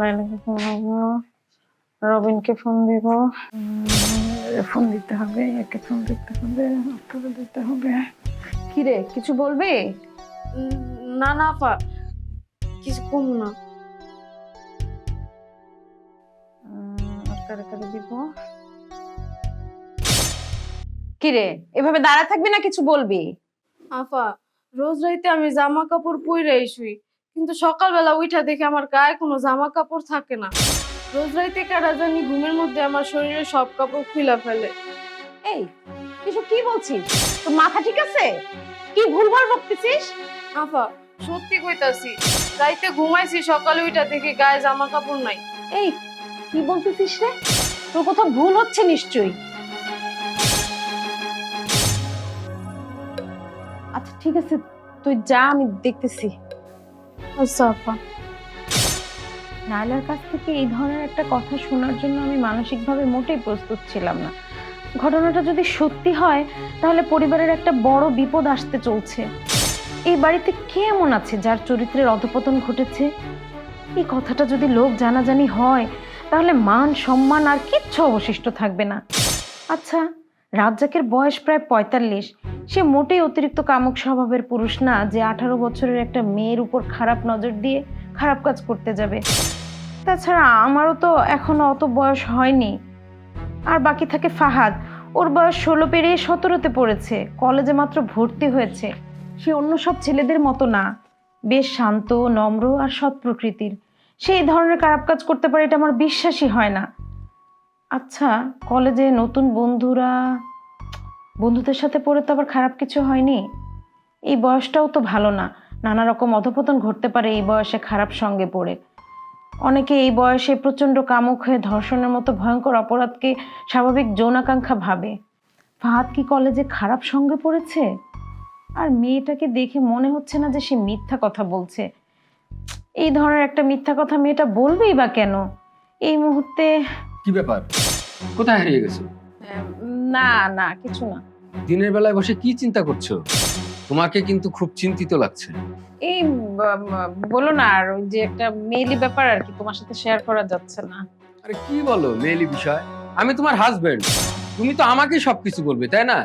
নাইলাকে phone করব রবিনকে phone দিব। Phone দিতে হবে একে ফোন দিতে হবে ওকে দিতে হবে। কি রে কিছু বলবে? না না আপা কিছু কম না। কারে কারে দিব। কি রে এভাবে দাঁড়া থাকবি না কিছু বলবি? আপা রোজ রাইতে আমি জামা কাপড় পরে শুই কিন্তু সকালবেলা উঠা দেখে আমার গায়ে কোনো জামা কাপড় থাকে না। রোজ রাইতে কারা জানি ঘুমের মধ্যে আমার শরীরে সব কাপড় খুলে ফেলে। এই কিছু কি বলছিস? তোর মাথা ঠিক আছে? কি ভুলভাল বকতেছিস আপা সত্যি কইতাছি রাইতে ঘুমাইছি সকালে উঠা দেখে গায়ে জামা কাপড় নাই। এই কি বলতেছিস রে? তোর কোথাও ভুল হচ্ছে নিশ্চয়ই। আচ্ছা ঠিক আছে তুই যা আমি দেখতেছি। আচ্ছা আপা নাইলার কাছ থেকে এই ধরনের একটা কথা শোনার জন্য আমি মানসিকভাবে মোটেই প্রস্তুত ছিলাম না। ঘটনাটা যদি সত্যি হয়, তাহলে পরিবারের একটা বড় বিপদ আসতে চলছে। এই বাড়িতে কে এমন আছে যার চরিত্রের অধপতন ঘটেছে? এই কথাটা যদি লোক জানাজানি হয়, তাহলে মান, সম্মান আর কিচ্ছু অবশিষ্ট থাকবে না। আচ্ছা রাজ্জাকের বয়স প্রায় পঁয়তাল্লিশ। সে মোটেই অতিরিক্ত কামুক স্বভাবের পুরুষ না যে আঠারো বছরের একটা মেয়ের উপর খারাপ নজর দিয়ে খারাপ কাজ করতে যাবে। তাছাড়া আমারও তো এখনও অত বয়স হয়নি। আর বাকি থাকে ফাহাদ। ওর বয়স ষোলো পেরিয়ে সতেরোতে পড়েছে। কলেজে মাত্র ভর্তি হয়েছে। সে অন্য সব ছেলেদের মতো না। বেশ শান্ত, নম্র আর সৎ প্রকৃতির। সে এই ধরনের খারাপ কাজ করতে পারে এটা আমার বিশ্বাসই হয় না। আচ্ছা কলেজে নতুন বন্ধুরা বন্ধুদের সাথে পড়ে তো আবার খারাপ কিছু হয়নি। এই বয়সটাও তো ভালো না। নানা রকম অধপতন ঘটতে পারে এই বয়সে খারাপ সঙ্গে পড়ে। অনেকে এই বয়সে প্রচণ্ড কামুক হয়ে ধর্ষণের মতো ভয়ঙ্কর অপরাধকে স্বাভাবিক যৌনাকাঙ্ক্ষা ভাবে। ফাহাদ কি কলেজে খারাপ সঙ্গে পড়েছে? আর মেয়েটাকে দেখে মনে হচ্ছে না যে সে মিথ্যা কথা বলছে। এই ধরনের একটা মিথ্যা কথা মেয়েটা বলবেই বা কেন? এই মুহূর্তে কি ব্যাপার? কোথায় হারিয়ে গেছো? না না কিছু না। দিনের বেলায় বসে কি চিন্তা করছ? তোমাকে কিন্তু খুব চিন্তিত লাগছে। এই ব- বলো না আর ওই যে একটা মেইলি ব্যাপার আর কি তোমার সাথে শেয়ার করা যাচ্ছে না। আরে কি বলো মেয়েলি বিষয়? আমি তোমার হাজবেন্ড তুমি তো আমাকেই সবকিছু বলবে তাই না?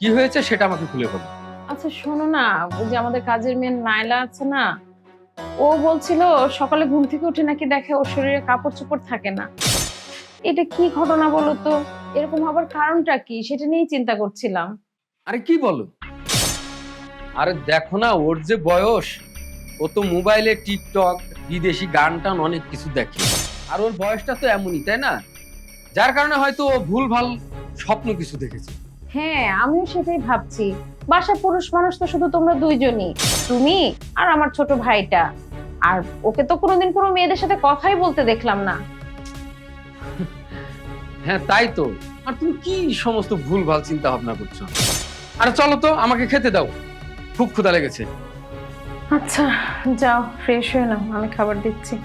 কি হয়েছে সেটা আমাকে খুলে বলো। আচ্ছা শোনো না ওই যে আমাদের কাজের মেয়ে নাইলা আছে না ও বলছিল সকালে ঘুম থেকে উঠে নাকি দেখে ওর শরীরে কাপড় চোপড় থাকে না। এটা কি ঘটনা বলো তো? এরকম হবার কারণটা কি? সেটা নিয়েই চিন্তা করছিলাম। আরে কি বলো? আরে দেখো না ওর যে বয়স ও তো মোবাইলে টিকটক বিদেশি গান টান অনেক কিছু দেখে। আর ওর বয়সটা তো এমনই তাই না? যার কারণে হয়তো ও ভুল ভালো স্বপ্ন কিছু দেখেছে। হ্যাঁ আমিও সেটাই ভাবছি। বাসায় পুরুষ মানুষ তো শুধু তোমরা দুইজনই তুমি আর আমার ছোট ভাইটা। আর ওকে তো কোনোদিন কোনো মেয়েদের সাথে কথাই বলতে দেখলাম না। হ্যাঁ তাই তো। আর তুমি কি সমস্ত ভুলভাল চিন্তা ভাবনা করছ? আরে চলো তো আমাকে খেতে দাও। খুব ক্ষুধা লেগেছে। আচ্ছা যাও ফ্রেশ হয়ে নাও আমি খাবার দিচ্ছি।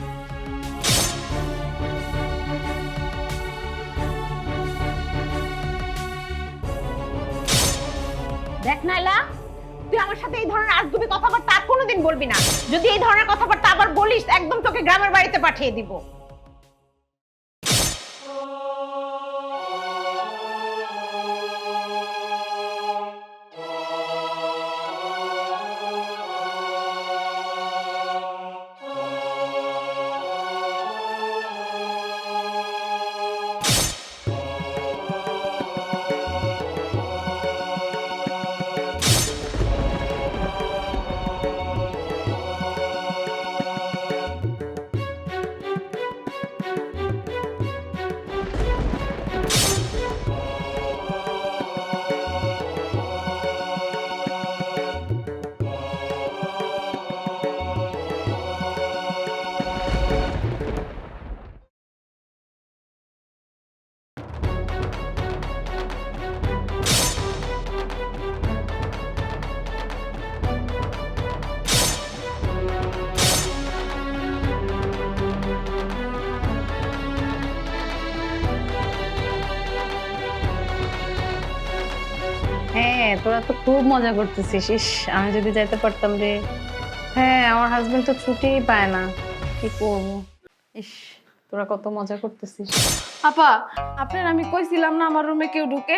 দেখ নাইলা তুই আমার সাথে এই ধরনের আজগুবি কথাবার্তা আর কোনোদিন বলবি না। যদি এই ধরনের কথাবার্তা আবার বলিস একদম তোকে গ্রামের বাড়িতে পাঠিয়ে দিব। তোরা তো খুব মজা করতেছিস ইস আমি যদি যাইতে পারতাম রে। হ্যাঁ আমার হাজবেন্ড তো ছুটিই পায় না। কি করব? ইস তোরা কত মজা করতেছিস। আপা আপনার আমি কইছিলাম না আমার রুমে কেউ ঢুকে?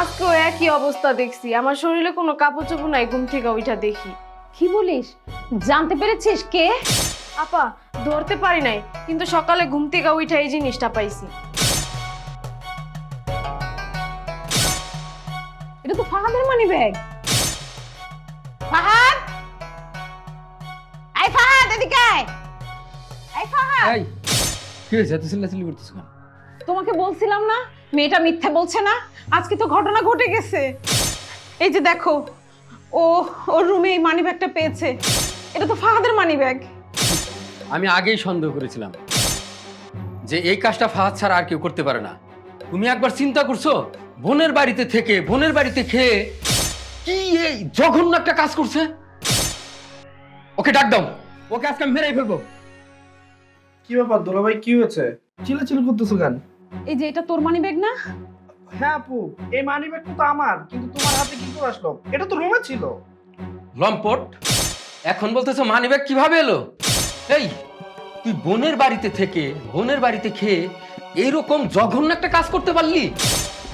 আজকেও একই অবস্থা দেখছি। আমার শরীরে কোনো কাপড় চোপড় নাই ঘুম থেকে ওইটা দেখি। কি বলিস? জানতে পেরেছিস কে? আপা ধরতে পারি নাই কিন্তু সকালে ঘুম থেকে উঠে এই জিনিসটা পাইছি। এটা তো ফাহাদের মানি ব্যাগ ফাহাদ? আই ফাহাদ এদিকে আয়। আই ফাহাদ। এই কি হয়েছে? এত চিল্লাচিল্লি করতেছো কেন? তোমাকে বলছিলাম না মেয়েটা মিথ্যে বলছে না আজকে তো ঘটনা ঘটে গেছে। এই যে দেখো ও ওর রুমে এই মানি ব্যাগটা পেয়েছে। এটা তো ফাহাদের মানি ব্যাগ আমি আগেই সন্দেহ করেছিলাম যে এই কাজটা ফাহাদ ছাড়া আর কেউ করতে পারে না। তুমি একবার চিন্তা করছ? বোনের বাড়িতে থেকে বোনের বাড়িতে খেয়ে কি এই জঘন্য একটা কাজ করছে? ওকে ডাক দাও। ওকে আজকে আমি মেরেই ফেলব। কি ব্যাপার দুলাভাই কি হয়েছে? চিল্লাচিল্লি করতেছো কেন? এই যে এটা তোর মানি ব্যাগ না? হ্যাঁ আপু এই মানি ব্যাগটা তো আমার কিন্তু তোমার হাতে কি করে আসলো? এটা তো রুমে ছিল। লম্পট এখন বলতেছো মানিব্যাগ কীভাবে এলো? এই তুই বোনের বাড়িতে থেকে বোনের বাড়িতে খেয়ে এইরকম জঘন্য একটা কাজ করতে পারলি?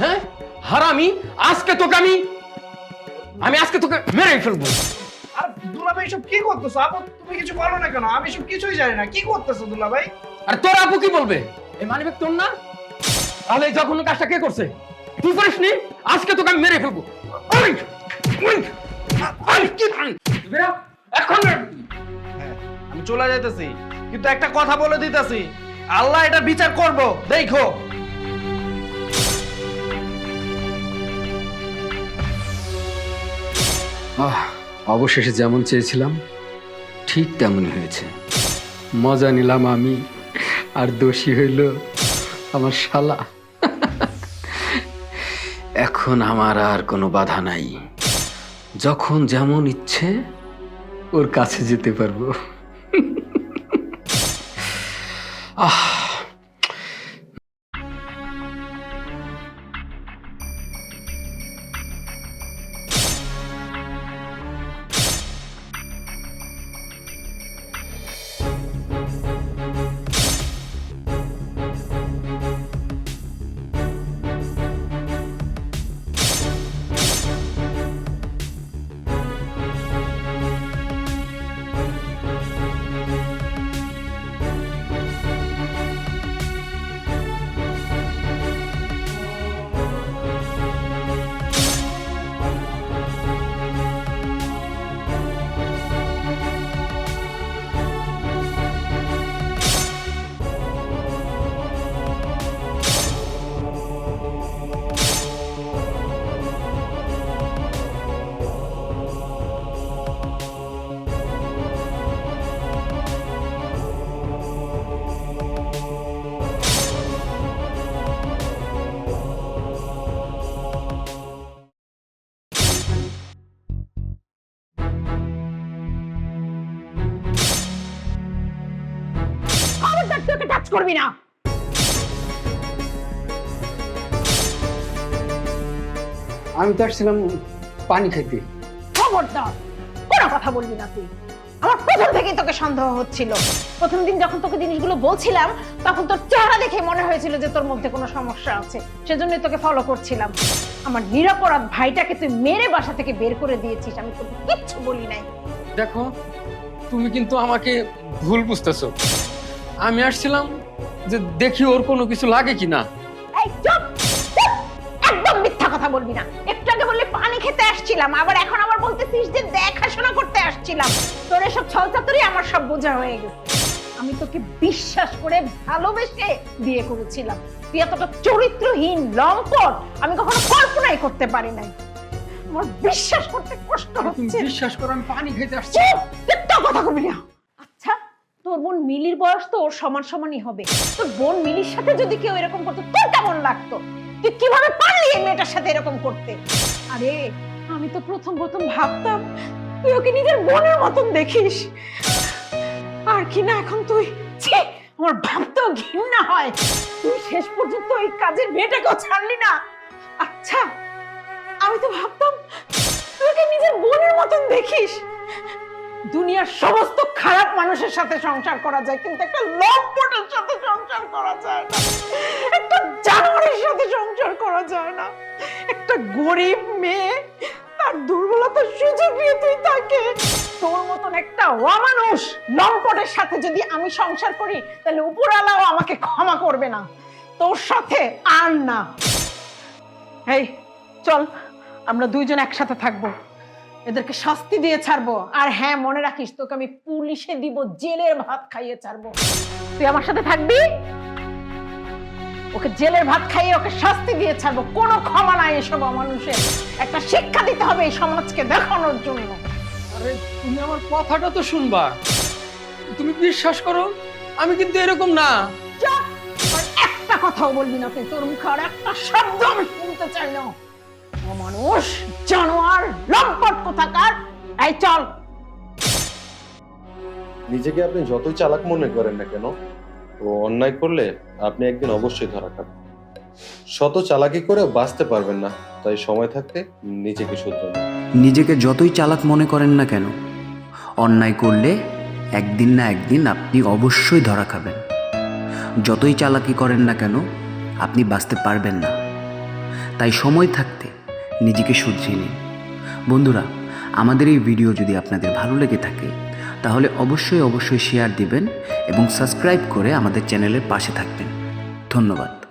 হ্যাঁ? হারামি? আজকে তোকে আমি আমি আজকে তোকে মেরেই ফেলব। আর দুলাভাই সব কি করতেছো? আপু তুমি কিছু বলো না কেন? আমি সব কিছুই জানি না। কি করতেছো দুলাভাই? আর তোর আপু কি বলবে? এই মানিব্যাগ তোর না? তাহলে এই কাজটা কে করছে? তুই করিসনি আজকে তোকে আমি মেরে ফেলব। ওই, ওই, ওই, কি বেরা, এখন আমি চলে যাইতেছি। কিন্তু একটা কথা বলে দিতেছি। আল্লাহ এটা বিচার করব। দেখো। আহ, অবশেষে যেমন চেয়েছিলাম, ঠিক তেমনই হয়েছে। মজা নিলাম আমি, আর দোষী হইল আমার শালা। এখন আমার আর কোনো বাধা নাই। যখন যেমন ইচ্ছে, ওর কাছে যেতে পারব। আহ করবি না। আমি তো আসছিলাম পানি খাইতে খবরদার কোনো কথা বলবি না তুই। আমার প্রথম থেকেই তোকে সন্দেহ হচ্ছিল। প্রথম দিন যখন তোকে জিনিসগুলো বলছিলাম তখন তোর চেহারা দেখে মনে হয়েছিল যে তোর মধ্যে কোনো সমস্যা আছে। সেজন্যই তোকে ফলো করছিলাম। আমার নিরাপরাধ ভাইটাকে তুই মেরে বাসা থেকে বের করে দিয়েছিস আমি তোকে কিচ্ছু বলি নাই। দেখো তুমি কিন্তু আমাকে ভুল বুঝতেছো। আমি আসছিলাম যে দেখি ওর কোনো কিছু লাগে এই চুপ চুপ! একদম মিথ্যা কথা বলবি না। একটু আগে বললে পানি খেতে আসছিলাম আবার এখন আবার বলতেছিস যে দেখাশোনা করতে আসছিলাম। তোর এসব ছলচাতুরি আমার সব বোঝা হয়ে গেছে। আমি তোকে বিশ্বাস করে ভালোবেসে বিয়ে করেছিলাম। তুই এতটা চরিত্রহীন লম্পট আমি কখনো কল্পনাই করতে পারি নাই। আমার বিশ্বাস করতে কষ্ট তুমি হচ্ছে। বিশ্বাস করো আমি পানি খেতে আসছি। চুপ কথা কবি না। বোন মিলির বয়স তো ওর সমান সমানই হবে। তোর বোন মিলির সাথে যদি কেউ এরকম করতো, তোর কেমন লাগতো? তুই কীভাবে পারলি এই মেয়েটার সাথে এরকম করতে? আরে, আমি তো প্রথম প্রথম ভাবতাম, তুই ওকে নিজের বোনের মতন দেখিস। আর কি না এখন তুই? ছি, আমার ভাবতেও ঘৃণা হয়। তুই শেষ পর্যন্ত এই কাজের মেয়েটাকেও ছাড়লি না। আচ্ছা আমি তো ভাবতাম, তুই ওকে নিজের বোনের মতন দেখিস। দুনিয়ার সমস্ত খারাপ মানুষের সাথে সংসার করা যায়, কিন্তু একটা লম্পটের সাথে সংসার করা যায় না। একটা জানোয়ারের সাথে সংসার করা যায় না। একটা গরিব মেয়ে, তার দুর্বলতার সুযোগ নিয়ে তুই তাকে, তোর মতন একটা অমানুষ লম্পটের সাথে যদি আমি সংসার করি, তাহলে উপরালাও আমাকে ক্ষমা করবে না। তোর সাথে আর না। এই, চল, আমরা দুইজন একসাথে থাকব। এদেরকে শাস্তি দিয়ে ছাড়বো। আর হ্যাঁ মনে রাখিস তোকে আমি পুলিশে দিব জেলের ভাত খাইয়ে ছাড়বো। তুই আমার সাথে থাকবি? ওকে জেলের ভাত খাইয়ে ওকে শাস্তি দিয়ে ছাড়বো। কোনো ক্ষমা নাই এসব অমানুষের। একটা শিক্ষা দিতে হবে এই সমাজকে দেখানোর জন্য। আরে তুমি আমার কথাটা তো শুনবা। তুমি বিশ্বাস করো আমি কিন্তু এরকম না। একটা কথাও বলবি না তুই। তোর মুখে আর একটা শব্দ আমি শুনতে চাই না। অমানুষ! জানোয়ার লম্পট কোথাকার? এই চল। নিজেকে আপনি যতই চালাক মনে করেন না কেন ও অন্যায় করলে আপনি একদিন অবশ্যই ধরা খাবেন। শত চালাকি করে বাঁচতে পারবেন না তাই সময় থাকতে নিজেকে শুধরান নিজেকে যতই চালাক মনে করেন না কেন অন্যায় করলে একদিন না একদিন আপনি অবশ্যই ধরা খাবেন। যতই চালাকি করেন না কেন আপনি বাঁচতে পারবেন না। তাই সময় থাকতে নিজেকে শুধরিয়ে নিন। বন্ধুরা, আমাদের এই ভিডিও যদি আপনাদের ভালো লেগে থাকে, তাহলে অবশ্যই অবশ্যই শেয়ার দিবেন এবং সাবস্ক্রাইব করে আমাদের চ্যানেলের পাশে থাকবেন। ধন্যবাদ।